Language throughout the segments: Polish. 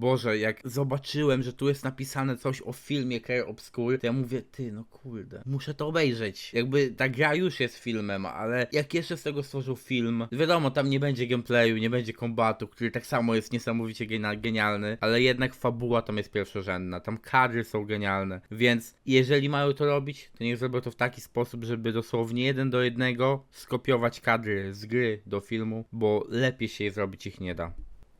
Boże, jak zobaczyłem, że tu jest napisane coś o filmie Care Obscure, to ja mówię, ty, no kurde, muszę to obejrzeć. Jakby ta gra już jest filmem, ale jak jeszcze z tego stworzył film, wiadomo, tam nie będzie gameplayu, nie będzie kombatu, który tak samo jest niesamowicie genia- genialny, ale jednak fabuła tam jest pierwszorzędna, tam kadry są genialne, więc jeżeli mają to robić, to niech zrobią to w taki sposób, żeby dosłownie jeden do jednego skopiować kadry z gry do filmu, bo lepiej się zrobić ich nie da.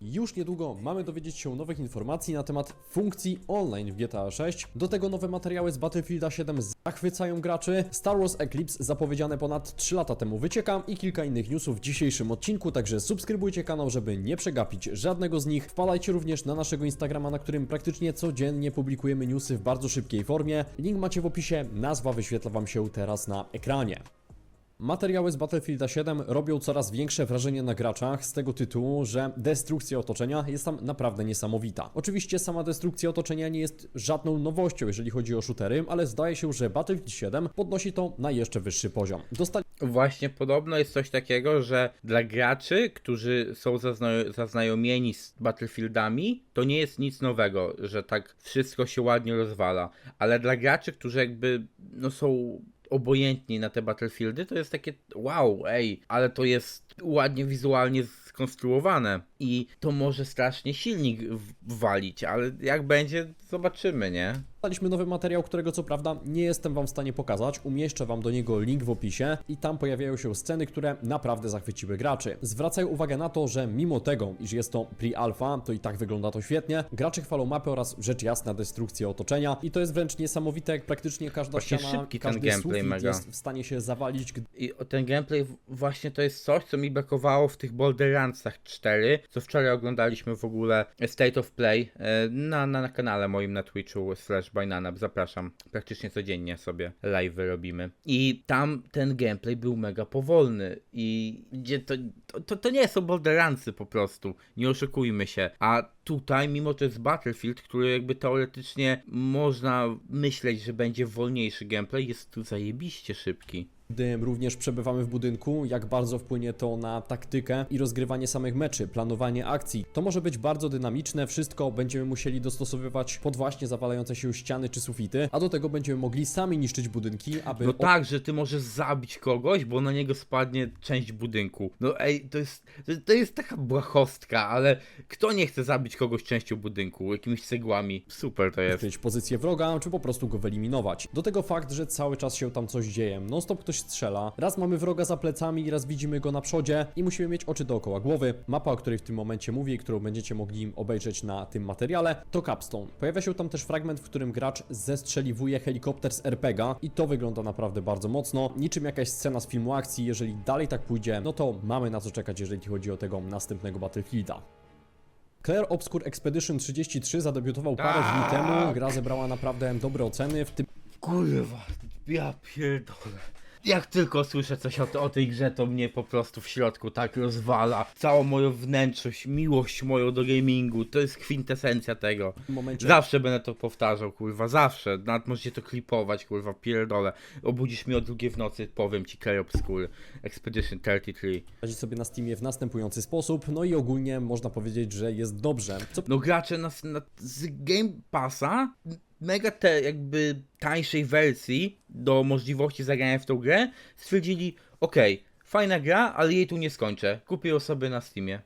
Już niedługo mamy dowiedzieć się nowych informacji na temat funkcji online w GTA 6. Do tego nowe materiały z Battlefielda 7 zachwycają graczy. Star Wars Eclipse zapowiedziane ponad 3 lata temu wycieka i kilka innych newsów w dzisiejszym odcinku, także subskrybujcie kanał, żeby nie przegapić żadnego z nich. Wpadajcie również na naszego Instagrama, na którym praktycznie codziennie publikujemy newsy w bardzo szybkiej formie. Link macie w opisie, nazwa wyświetla Wam się teraz na ekranie. Materiały z Battlefielda 7 robią coraz większe wrażenie na graczach z tego tytułu, że destrukcja otoczenia jest tam naprawdę niesamowita. Oczywiście sama destrukcja otoczenia nie jest żadną nowością, jeżeli chodzi o shootery, ale zdaje się, że Battlefield 7 podnosi to na jeszcze wyższy poziom. Dostali Właśnie podobno jest coś takiego, że dla graczy, którzy są zazna- zaznajomieni z Battlefieldami, to nie jest nic nowego, że tak wszystko się ładnie rozwala. Ale dla graczy, którzy jakby no, są obojętni na te Battlefieldy, to jest takie wow, ej, ale to jest ładnie wizualnie skonstruowane i to może strasznie silnik walić, ale jak będzie, zobaczymy, nie? Dostaliśmy nowy materiał, którego co prawda nie jestem Wam w stanie pokazać. Umieszczę Wam do niego link w opisie i tam pojawiają się sceny, które naprawdę zachwyciły graczy. Zwracają uwagę na to, że mimo tego, iż jest to pre-alpha, to i tak wygląda to świetnie. Gracze chwalą mapę oraz rzecz jasna destrukcję otoczenia i to jest wręcz niesamowite, jak praktycznie każda Właśnie ściana, szybki ten każdy gameplay mega. jest w stanie się zawalić, gdy I ten gameplay właśnie to jest coś, co mi brakowało w tych Borderlandsach 4, co wczoraj oglądaliśmy w ogóle State of Play e, na, na, na kanale moim na Twitchu slash Bainanap, zapraszam. Praktycznie codziennie sobie live robimy. I tam ten gameplay był mega powolny i gdzie to, to, to, nie są Borderlandsy po prostu, nie oszukujmy się. A tutaj, mimo że jest Battlefield, który jakby teoretycznie można myśleć, że będzie wolniejszy gameplay, jest tu zajebiście szybki. Gdy również przebywamy w budynku, jak bardzo wpłynie to na taktykę i rozgrywanie samych meczy, planowanie akcji. To może być bardzo dynamiczne, wszystko będziemy musieli dostosowywać pod właśnie zawalające się ściany czy sufity, a do tego będziemy mogli sami niszczyć budynki, aby No tak, że ty możesz zabić kogoś, bo na niego spadnie część budynku. No ej, to jest, to, jest taka błahostka, ale kto nie chce zabić kogoś częścią budynku, jakimiś cegłami? Super to jest. odkryć pozycję wroga, czy po prostu go wyeliminować. Do tego fakt, że cały czas się tam coś dzieje. Non stop ktoś strzela. Raz mamy wroga za plecami, raz widzimy go na przodzie i musimy mieć oczy dookoła głowy. Mapa, o której w tym momencie mówię i którą będziecie mogli obejrzeć na tym materiale, to Capstone. Pojawia się tam też fragment, w którym gracz zestrzeliwuje helikopter z RPGa i to wygląda naprawdę bardzo mocno. Niczym jakaś scena z filmu akcji. Jeżeli dalej tak pójdzie, no to mamy na co czekać, jeżeli chodzi o tego następnego Battlefielda. Claire Obscure Expedition 33 zadebiutował parę dni Tak. temu. Gra zebrała naprawdę dobre oceny, w tym Kurwa, ja pierdolę. Jak tylko słyszę coś o, o tej grze, to mnie po prostu w środku tak rozwala. Całą moją wnętrzość, miłość moją do gamingu, to jest kwintesencja tego. momencie Zawsze będę to powtarzał, kurwa, zawsze. Nawet możecie to klipować, kurwa, pierdolę. Obudzisz mnie o drugiej w nocy, powiem ci Clay Obscure Expedition 33. radzi sobie na Steamie w następujący sposób, no i ogólnie można powiedzieć, że jest dobrze. Co No gracze na, na, z Game Passa mega te jakby tańszej wersji do możliwości zagrania w tą grę stwierdzili, okej, fajna gra, ale jej tu nie skończę. Kupię ją sobie na Steamie.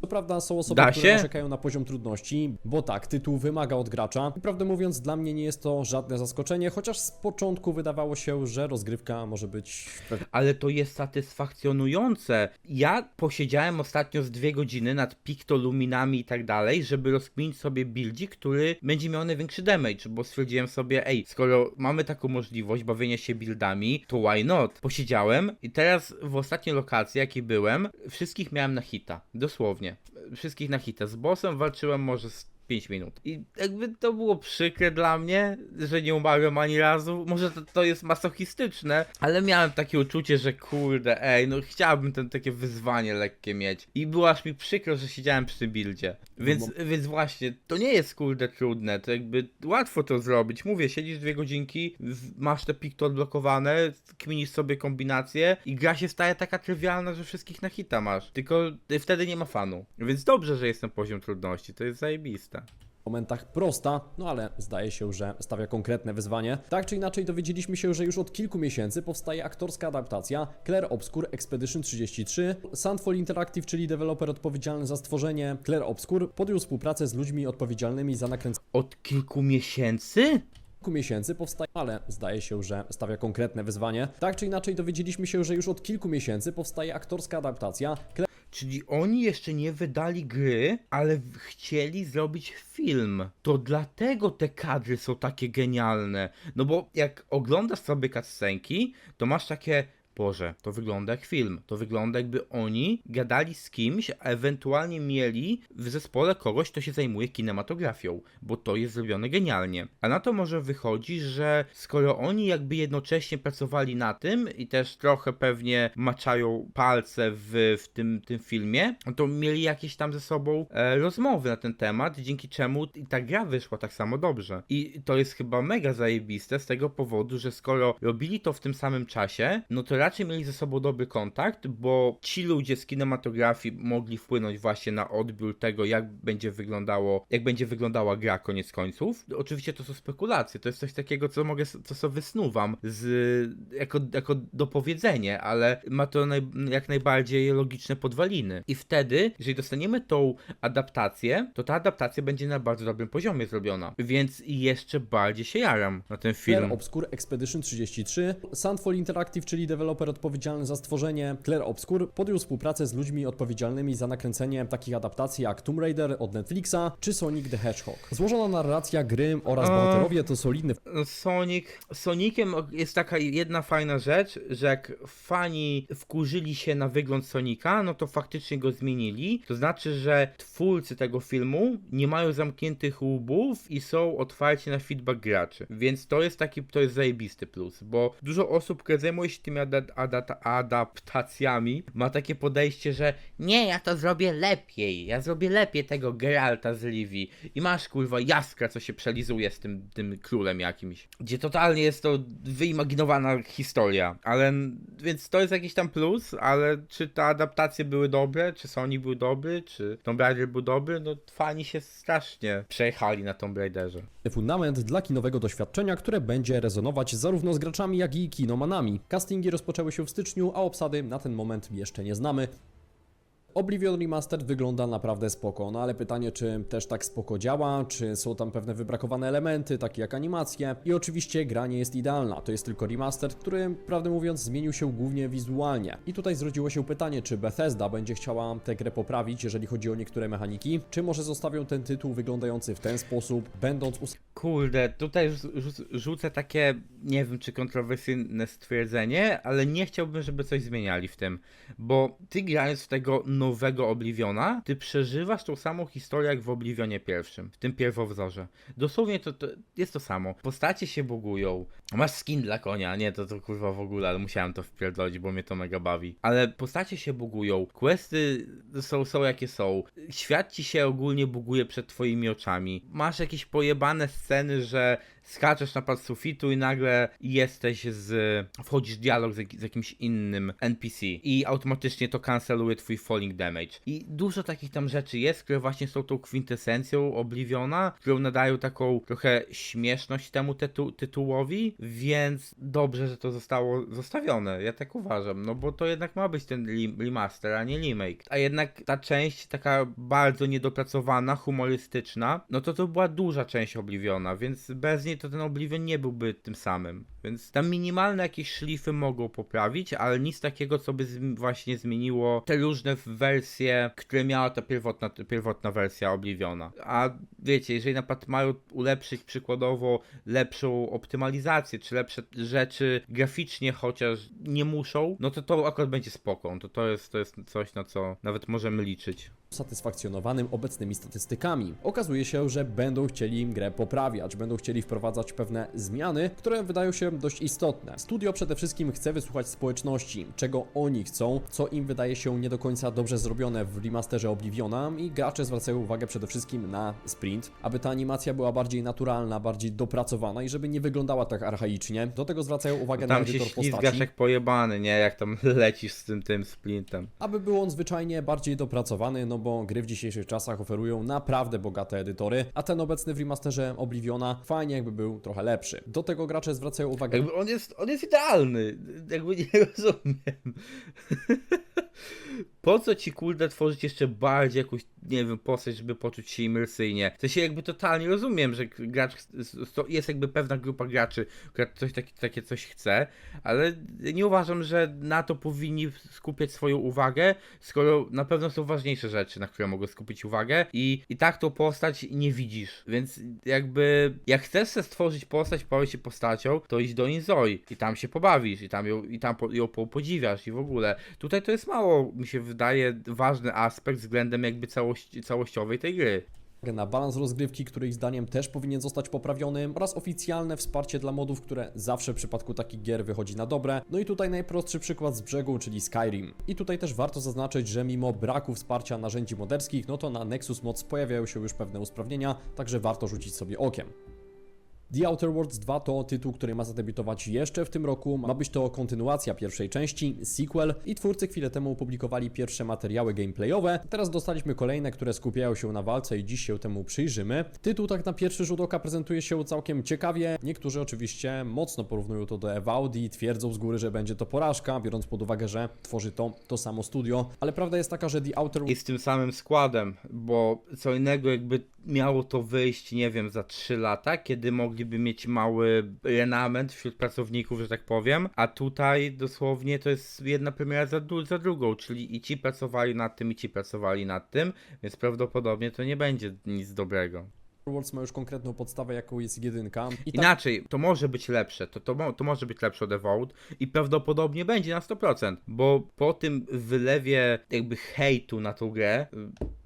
Co prawda są osoby, Da które się? narzekają na poziom trudności, bo tak, tytuł wymaga od gracza. I prawdę mówiąc, dla mnie nie jest to żadne zaskoczenie, chociaż z początku wydawało się, że rozgrywka może być ale to jest satysfakcjonujące. Ja posiedziałem ostatnio z dwie godziny nad piktoluminami i tak dalej, żeby rozkminić sobie buildzik, który będzie miał największy damage, bo stwierdziłem sobie, ej, skoro mamy taką możliwość bawienia się buildami, to why not? Posiedziałem i teraz w ostatniej lokacji, jakiej byłem, wszystkich miałem na hita, dosłownie. Wszystkich na hita. Z bossem walczyłem może z 5 minut. I jakby to było przykre dla mnie, że nie umarłem ani razu. Może to, to jest masochistyczne, ale miałem takie uczucie, że kurde, ej, no chciałbym ten takie wyzwanie lekkie mieć. I było aż mi przykro, że siedziałem przy buildzie. Więc, więc właśnie, to nie jest kurde trudne, to jakby łatwo to zrobić. Mówię, siedzisz dwie godzinki, masz te pikto odblokowane, kminisz sobie kombinacje i gra się staje taka trywialna, że wszystkich na hita masz. Tylko wtedy nie ma fanu. Więc dobrze, że jest ten poziom trudności, to jest zajebiste. Momentach prosta, no ale zdaje się, że stawia konkretne wyzwanie. Tak czy inaczej dowiedzieliśmy się, że już od kilku miesięcy powstaje aktorska adaptacja Claire Obscur Expedition 33. Sandfall Interactive, czyli deweloper odpowiedzialny za stworzenie Claire Obscur, podjął współpracę z ludźmi odpowiedzialnymi za nakręcenie Od kilku miesięcy? kilku miesięcy powstaje, ale zdaje się, że stawia konkretne wyzwanie. Tak czy inaczej dowiedzieliśmy się, że już od kilku miesięcy powstaje aktorska adaptacja Claire Czyli oni jeszcze nie wydali gry, ale chcieli zrobić film. To dlatego te kadry są takie genialne. No bo jak oglądasz sobie cutscenki, to masz takie. Boże, to wygląda jak film. To wygląda jakby oni gadali z kimś, a ewentualnie mieli w zespole kogoś, kto się zajmuje kinematografią, bo to jest zrobione genialnie. A na to może wychodzi, że skoro oni jakby jednocześnie pracowali na tym i też trochę pewnie maczają palce w, w tym, tym filmie, to mieli jakieś tam ze sobą e, rozmowy na ten temat, dzięki czemu ta gra wyszła tak samo dobrze. I to jest chyba mega zajebiste z tego powodu, że skoro robili to w tym samym czasie, no to raczej mieli ze sobą dobry kontakt, bo ci ludzie z kinematografii mogli wpłynąć właśnie na odbiór tego, jak będzie wyglądało, jak będzie wyglądała gra koniec końców. Oczywiście to są spekulacje, to jest coś takiego, co mogę, co sobie wysnuwam z, jako, jako dopowiedzenie, ale ma to naj, jak najbardziej logiczne podwaliny. I wtedy, jeżeli dostaniemy tą adaptację, to ta adaptacja będzie na bardzo dobrym poziomie zrobiona. Więc jeszcze bardziej się jaram na ten film. Claire Obscur Expedition 33. Sandfall Interactive, czyli deweloper odpowiedzialny za stworzenie Claire Obscur, podjął współpracę z ludźmi odpowiedzialnymi za nakręcenie takich adaptacji jak Tomb Raider od Netflixa czy Sonic the Hedgehog. Złożona narracja gry oraz A. bohaterowie to solidny No, Sonic. Soniciem jest taka jedna fajna rzecz, że jak fani wkurzyli się na wygląd Sonika, no to faktycznie go zmienili. To znaczy, że twórcy tego filmu nie mają zamkniętych łbów i są otwarci na feedback graczy. Więc to jest taki, to jest zajebisty plus, bo dużo osób, które zajmuje się tymi ada- ada- adaptacjami, ma takie podejście, że nie, ja to zrobię lepiej, ja zrobię lepiej tego Geralta z Livii i masz kurwa jaskra, co się przelizuje z tym, tym królem jakimś. Gdzie totalnie jest to wyimaginowana historia, ale więc to jest jakiś tam plus, ale czy te adaptacje były dobre, czy Sony był dobry, czy Tomb Raider był dobry, no fani się strasznie przejechali na Tomb Raiderze. fundament dla kinowego doświadczenia, które będzie rezonować zarówno z graczami, jak i kinomanami. Castingi rozpoczęły się w styczniu, a obsady na ten moment jeszcze nie znamy. Oblivion Remastered wygląda naprawdę spoko, no ale pytanie, czy też tak spoko działa, czy są tam pewne wybrakowane elementy, takie jak animacje i oczywiście gra nie jest idealna, to jest tylko remaster, który, prawdę mówiąc, zmienił się głównie wizualnie. I tutaj zrodziło się pytanie, czy Bethesda będzie chciała tę grę poprawić, jeżeli chodzi o niektóre mechaniki, czy może zostawią ten tytuł wyglądający w ten sposób, będąc us- Kurde, tutaj rzu- rzu- rzucę takie, nie wiem czy kontrowersyjne stwierdzenie, ale nie chciałbym, żeby coś zmieniali w tym, bo ty grając w tego nowego Obliviona, ty przeżywasz tą samą historię jak w Oblivionie pierwszym, w tym pierwowzorze. Dosłownie to, to jest to samo. Postacie się bugują, masz skin dla konia, nie, to to kurwa w ogóle, ale musiałem to wpierdolić, bo mnie to mega bawi. Ale postacie się bugują, questy są, są jakie są, świat ci się ogólnie buguje przed twoimi oczami, masz jakieś pojebane sceny, że skaczesz na pad sufitu i nagle jesteś z... wchodzisz w dialog z, z jakimś innym NPC i automatycznie to canceluje twój falling damage. I dużo takich tam rzeczy jest, które właśnie są tą kwintesencją Obliviona, którą nadają taką trochę śmieszność temu tytu tytułowi, więc dobrze, że to zostało zostawione. Ja tak uważam, no bo to jednak ma być ten remaster, a nie remake. A jednak ta część taka bardzo niedopracowana, humorystyczna, no to to była duża część Obliviona, więc bez niej to ten Oblivion nie byłby tym samym. Więc tam minimalne jakieś szlify mogą poprawić, ale nic takiego, co by właśnie zmieniło te różne wersje, które miała ta pierwotna, pierwotna wersja Obliviona. A wiecie, jeżeli na mają ulepszyć przykładowo lepszą optymalizację, czy lepsze rzeczy graficznie chociaż nie muszą, no to to akurat będzie spoko. To, to, jest, to jest coś, na co nawet możemy liczyć. usatysfakcjonowanym obecnymi statystykami. Okazuje się, że będą chcieli grę poprawiać, będą chcieli wprowadzić wprowadzać pewne zmiany, które wydają się dość istotne. Studio przede wszystkim chce wysłuchać społeczności, czego oni chcą, co im wydaje się nie do końca dobrze zrobione w remasterze Obliviona i gracze zwracają uwagę przede wszystkim na sprint, aby ta animacja była bardziej naturalna, bardziej dopracowana i żeby nie wyglądała tak archaicznie. Do tego zwracają uwagę na Tam się edytor postaci. jak pojebany, nie? Jak tam lecisz z tym, tym splintem. Aby był on zwyczajnie bardziej dopracowany, no bo gry w dzisiejszych czasach oferują naprawdę bogate edytory, a ten obecny w remasterze Obliviona fajnie jakby był trochę lepszy. Do tego gracze zwracają uwagę Jakby on jest, on jest idealny. Jakby nie rozumiem. Po co ci kurde tworzyć jeszcze bardziej jakąś, nie wiem, postać, żeby poczuć się imersyjnie? To się jakby totalnie rozumiem, że gracz, jest jakby pewna grupa graczy, która coś takie, takie coś chce, ale nie uważam, że na to powinni skupiać swoją uwagę, skoro na pewno są ważniejsze rzeczy, na które mogą skupić uwagę i, i tak tą postać nie widzisz, więc jakby jak chcesz sobie stworzyć postać, pobawić się postacią, to idź do Inzoi i tam się pobawisz i tam ją, i tam ją po, podziwiasz i w ogóle. Tutaj to jest mało, mi się wydaje, ważny aspekt względem jakby całości, całościowej tej gry. na balans rozgrywki, który ich zdaniem też powinien zostać poprawiony oraz oficjalne wsparcie dla modów, które zawsze w przypadku takich gier wychodzi na dobre. No i tutaj najprostszy przykład z brzegu, czyli Skyrim. I tutaj też warto zaznaczyć, że mimo braku wsparcia narzędzi moderskich, no to na Nexus Mods pojawiają się już pewne usprawnienia, także warto rzucić sobie okiem. The Outer Worlds 2 to tytuł, który ma zadebiutować jeszcze w tym roku. Ma być to kontynuacja pierwszej części, sequel i twórcy chwilę temu opublikowali pierwsze materiały gameplayowe. Teraz dostaliśmy kolejne, które skupiają się na walce i dziś się temu przyjrzymy. Tytuł tak na pierwszy rzut oka prezentuje się całkiem ciekawie. Niektórzy oczywiście mocno porównują to do Evaud i twierdzą z góry, że będzie to porażka, biorąc pod uwagę, że tworzy to to samo studio. Ale prawda jest taka, że The Outer I z tym samym składem, bo co innego jakby miało to wyjść, nie wiem, za 3 lata, kiedy mogliby mieć mały renament wśród pracowników, że tak powiem, a tutaj dosłownie to jest jedna premiera za, dru- za drugą, czyli i ci pracowali nad tym, i ci pracowali nad tym, więc prawdopodobnie to nie będzie nic dobrego. Worlds ma już konkretną podstawę, jaką jest jedynka. I tak Inaczej, to może być lepsze, to, to, to może być lepsze od Evolved i prawdopodobnie będzie na 100%, bo po tym wylewie jakby hejtu na tą grę,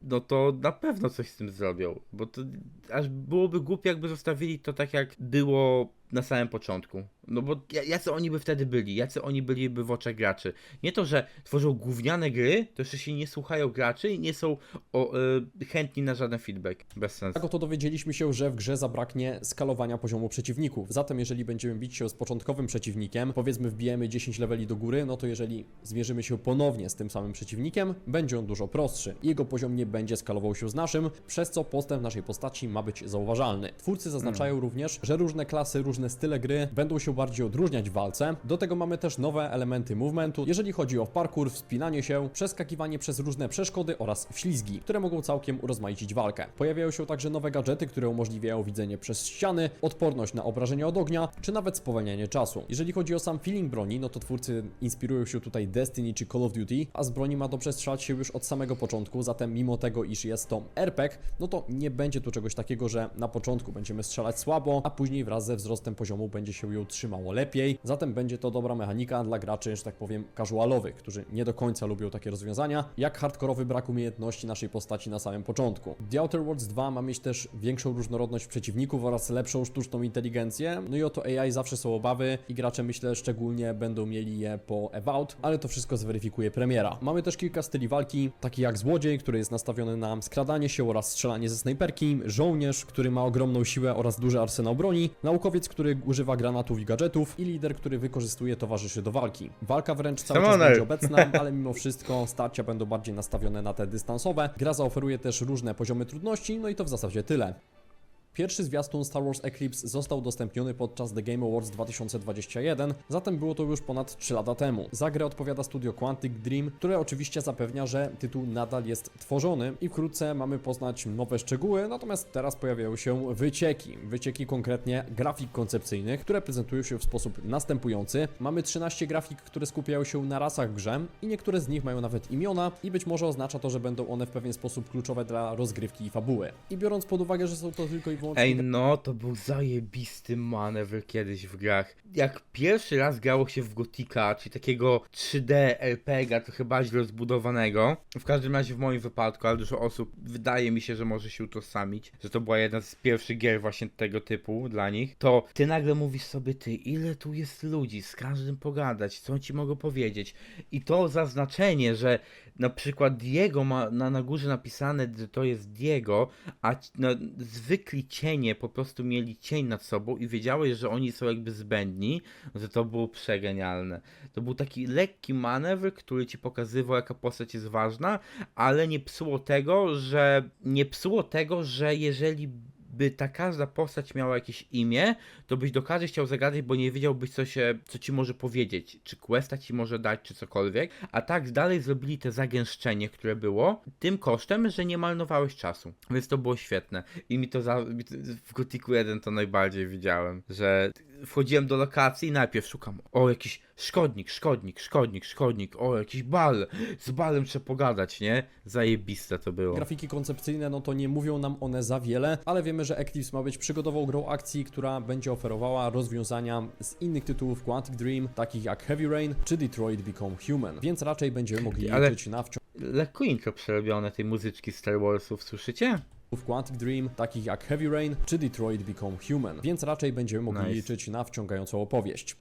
no to na pewno coś z tym zrobią, bo to aż byłoby głupie jakby zostawili to tak jak było na samym początku. No bo ja- jacy oni by wtedy byli, jacy oni byliby w oczach graczy. Nie to, że tworzą gówniane gry, to jeszcze się nie słuchają graczy i nie są o, y, chętni na żaden feedback. Bez sensu. Tak oto dowiedzieliśmy się, że w grze zabraknie skalowania poziomu przeciwników. Zatem jeżeli będziemy bić się z początkowym przeciwnikiem, powiedzmy wbijemy 10 leveli do góry, no to jeżeli zmierzymy się ponownie z tym samym przeciwnikiem, będzie on dużo prostszy. Jego poziom nie będzie skalował się z naszym, przez co postęp naszej postaci ma być zauważalny. Twórcy zaznaczają również, że różne klasy, różne style gry będą się bardziej odróżniać w walce. Do tego mamy też nowe elementy movementu, jeżeli chodzi o parkour, wspinanie się, przeskakiwanie przez różne przeszkody oraz wślizgi, które mogą całkiem urozmaicić walkę. Pojawiają się także nowe gadżety, które umożliwiają widzenie przez ściany, odporność na obrażenia od ognia, czy nawet spowalnianie czasu. Jeżeli chodzi o sam feeling broni, no to twórcy inspirują się tutaj Destiny czy Call of Duty, a z broni ma dobrze strzelać się już od samego początku, zatem mimo tego, iż jest to RPG, no to nie będzie tu czegoś takiego, że na początku będziemy strzelać słabo, a później wraz ze wzrostem poziomu będzie się ją trzymało lepiej. Zatem będzie to dobra mechanika dla graczy, że tak powiem, casualowych, którzy nie do końca lubią takie rozwiązania, jak hardkorowy brak umiejętności naszej postaci na samym początku. The Outer Worlds 2 ma mieć też większą różnorodność przeciwników oraz lepszą sztuczną inteligencję. No i o to AI zawsze są obawy i gracze myślę szczególnie będą mieli je po Evout, ale to wszystko zweryfikuje premiera. Mamy też kilka styli walki, taki jak złodziej, który jest nastawiony na skradanie się oraz strzelanie ze snajperki, żołnierz, który ma ogromną siłę oraz duży arsenał broni, naukowiec, który używa granatów i gadżetów i lider, który wykorzystuje towarzyszy do walki. Walka wręcz cały czas będzie obecna, ale mimo wszystko starcia będą bardziej nastawione na te dystansowe. Gra zaoferuje też różne poziomy trudności, no i to w zasadzie tyle. Pierwszy zwiastun Star Wars Eclipse został udostępniony podczas The Game Awards 2021, zatem było to już ponad 3 lata temu. Za grę odpowiada studio Quantic Dream, które oczywiście zapewnia, że tytuł nadal jest tworzony i wkrótce mamy poznać nowe szczegóły, natomiast teraz pojawiają się wycieki. Wycieki konkretnie grafik koncepcyjnych, które prezentują się w sposób następujący. Mamy 13 grafik, które skupiają się na rasach grze i niektóre z nich mają nawet imiona i być może oznacza to, że będą one w pewien sposób kluczowe dla rozgrywki i fabuły. I biorąc pod uwagę, że są to tylko i wyłącznie Ej, no, to był zajebisty manewr kiedyś w grach. Jak pierwszy raz grało się w Gotika, czyli takiego 3D RPG, trochę bardziej rozbudowanego, w każdym razie w moim wypadku, ale dużo osób wydaje mi się, że może się utożsamić, że to była jedna z pierwszych gier właśnie tego typu dla nich, to ty nagle mówisz sobie, ty, ile tu jest ludzi, z każdym pogadać, co ci mogą powiedzieć. I to zaznaczenie, że na przykład Diego ma na, na górze napisane, że to jest Diego, a no, zwykli cienie po prostu mieli cień nad sobą i wiedziałeś, że oni są jakby zbędni, że to było przegenialne. To był taki lekki manewr, który ci pokazywał, jaka postać jest ważna, ale nie psuło tego, że nie psuło tego, że jeżeli by ta każda postać miała jakieś imię, to byś do każdej chciał zagadać, bo nie wiedziałbyś, co, się, co ci może powiedzieć, czy questa ci może dać, czy cokolwiek. A tak dalej zrobili te zagęszczenie, które było, tym kosztem, że nie marnowałeś czasu. Więc to było świetne. I mi to za, w Gothicu 1 to najbardziej widziałem, że wchodziłem do lokacji i najpierw szukam, o jakiś szkodnik, szkodnik, szkodnik, szkodnik, o jakiś bal, z balem trzeba pogadać, nie? Zajebiste to było. Grafiki koncepcyjne, no to nie mówią nam one za wiele, ale wiemy, że Eclipse ma być przygodową grą akcji, która będzie oferowała rozwiązania z innych tytułów Quantic Dream, takich jak Heavy Rain czy Detroit Become Human, więc raczej będziemy mogli Ale- liczyć na wciąg Lekko intro przerobione tej muzyczki Star Warsów, słyszycie? W Quantic Dream, takich jak Heavy Rain czy Detroit Become Human, więc raczej będziemy mogli Nice. liczyć na wciągającą opowieść.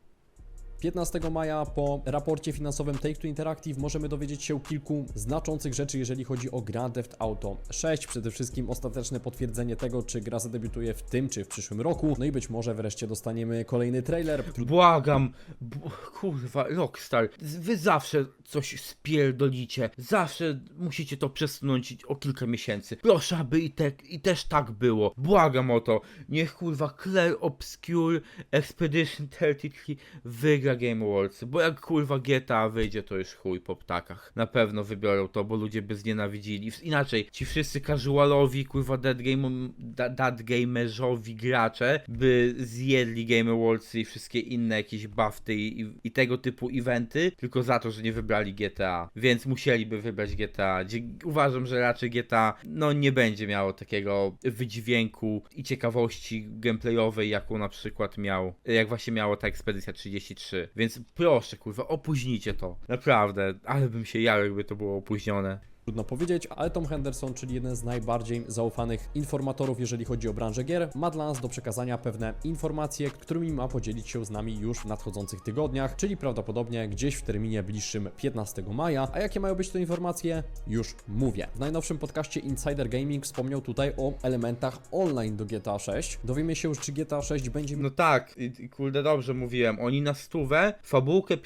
15 maja po raporcie finansowym Take-Two Interactive możemy dowiedzieć się kilku znaczących rzeczy, jeżeli chodzi o Grand Theft Auto 6. Przede wszystkim ostateczne potwierdzenie tego, czy gra zadebiutuje w tym czy w przyszłym roku. No i być może wreszcie dostaniemy kolejny trailer. Błagam, b- kurwa, Rockstar, wy zawsze coś spierdolicie, zawsze musicie to przesunąć o kilka miesięcy. Proszę, aby i, te, i też tak było. Błagam o to. Niech kurwa Claire Obscure Expedition 33 wygra Game Awards, bo jak kurwa GTA wyjdzie, to już chuj po ptakach. Na pewno wybiorą to, bo ludzie by znienawidzili. Inaczej, ci wszyscy casualowi, kurwa dead, game, dead gamerzowi gracze by zjedli Game Awards i wszystkie inne jakieś bafty i, i, tego typu eventy, tylko za to, że nie wybrali GTA. Więc musieliby wybrać GTA. Uważam, że raczej GTA no nie będzie miało takiego wydźwięku i ciekawości gameplayowej, jaką na przykład miał, jak właśnie miało ta Ekspedycja 33. Więc proszę, kurwa, opóźnijcie to. Naprawdę, ale bym się jarł, jakby to było opóźnione. Trudno powiedzieć, ale Tom Henderson, czyli jeden z najbardziej zaufanych informatorów, jeżeli chodzi o branżę gier, ma dla nas do przekazania pewne informacje, którymi ma podzielić się z nami już w nadchodzących tygodniach, czyli prawdopodobnie gdzieś w terminie bliższym 15 maja. A jakie mają być te informacje? Już mówię. W najnowszym podcaście Insider Gaming wspomniał tutaj o elementach online do GTA 6. Dowiemy się, czy GTA 6 będzie No tak, i, kurde dobrze mówiłem. Oni na stówę fabułkę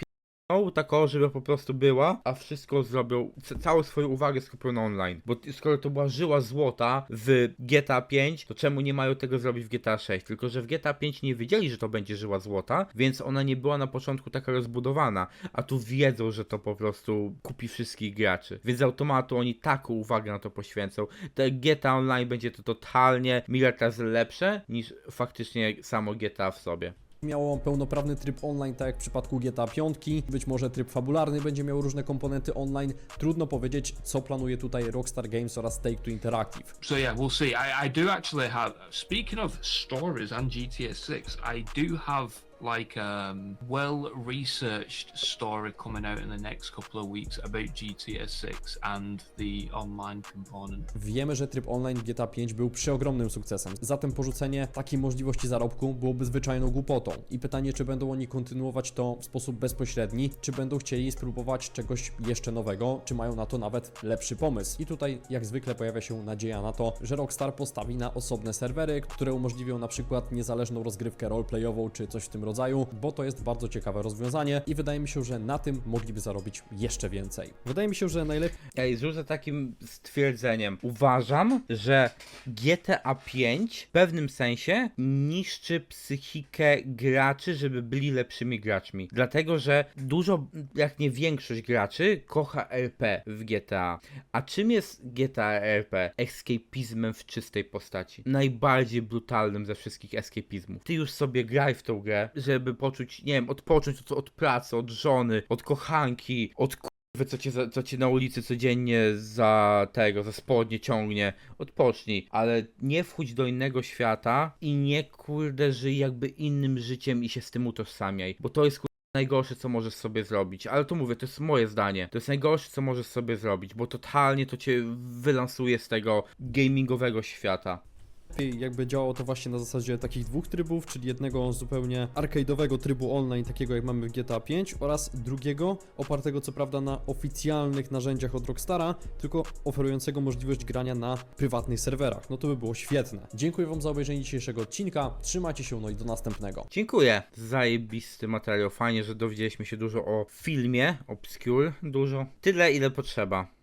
taką, żeby po prostu była, a wszystko zrobią, ca- całą swoją uwagę skupią na online. Bo skoro to była żyła złota w GTA 5, to czemu nie mają tego zrobić w GTA 6? Tylko, że w GTA 5 nie wiedzieli, że to będzie żyła złota, więc ona nie była na początku taka rozbudowana, a tu wiedzą, że to po prostu kupi wszystkich graczy. Więc z automatu oni taką uwagę na to poświęcą. Te GTA Online będzie to totalnie mile razy lepsze niż faktycznie samo GTA w sobie. Miało pełnoprawny tryb online, tak jak w przypadku GTA 5. Być może tryb fabularny będzie miał różne komponenty online. Trudno powiedzieć, co planuje tutaj Rockstar Games oraz Take-Two Interactive. So yeah, we'll see. I, I do actually have. Speaking of stories and GTA 6, I do have like um well-researched story coming out in the next couple of weeks about GTA 6 and the online component. Wiemy, że tryb online GTA 5 był przeogromnym sukcesem, zatem porzucenie takiej możliwości zarobku byłoby zwyczajną głupotą. I pytanie, czy będą oni kontynuować to w sposób bezpośredni, czy będą chcieli spróbować czegoś jeszcze nowego, czy mają na to nawet lepszy pomysł. I tutaj, jak zwykle, pojawia się nadzieja na to, że Rockstar postawi na osobne serwery, które umożliwią na przykład niezależną rozgrywkę roleplayową, czy coś w tym rodzaju, bo to jest bardzo ciekawe rozwiązanie i wydaje mi się, że na tym mogliby zarobić jeszcze więcej. Wydaje mi się, że najlepiej Ej, rzucę takim stwierdzeniem. Uważam, że GTA 5 w pewnym sensie niszczy psychikę graczy, żeby byli lepszymi graczmi. Dlatego, że dużo, jak nie większość graczy, kocha RP w GTA. A czym jest GTA RP? Escapizmem w czystej postaci. Najbardziej brutalnym ze wszystkich escapizmów. Ty już sobie graj w tą grę, żeby poczuć, nie wiem, odpocząć od, od pracy, od żony, od kochanki, od wy, co cię, co cię na ulicy codziennie za tego, za spodnie ciągnie, odpocznij, ale nie wchódź do innego świata i nie kurde żyj jakby innym życiem i się z tym utożsamiaj, bo to jest najgorsze, co możesz sobie zrobić, ale to mówię, to jest moje zdanie, to jest najgorsze, co możesz sobie zrobić, bo totalnie to cię wylansuje z tego gamingowego świata. Lepiej jakby działało to właśnie na zasadzie takich dwóch trybów, czyli jednego zupełnie arcade'owego trybu online, takiego jak mamy w GTA 5 oraz drugiego, opartego co prawda na oficjalnych narzędziach od Rockstara, tylko oferującego możliwość grania na prywatnych serwerach. No to by było świetne. Dziękuję Wam za obejrzenie dzisiejszego odcinka, trzymajcie się, no i do następnego. Dziękuję. Zajebisty materiał. Fajnie, że dowiedzieliśmy się dużo o filmie Obscure. Dużo. Tyle, ile potrzeba.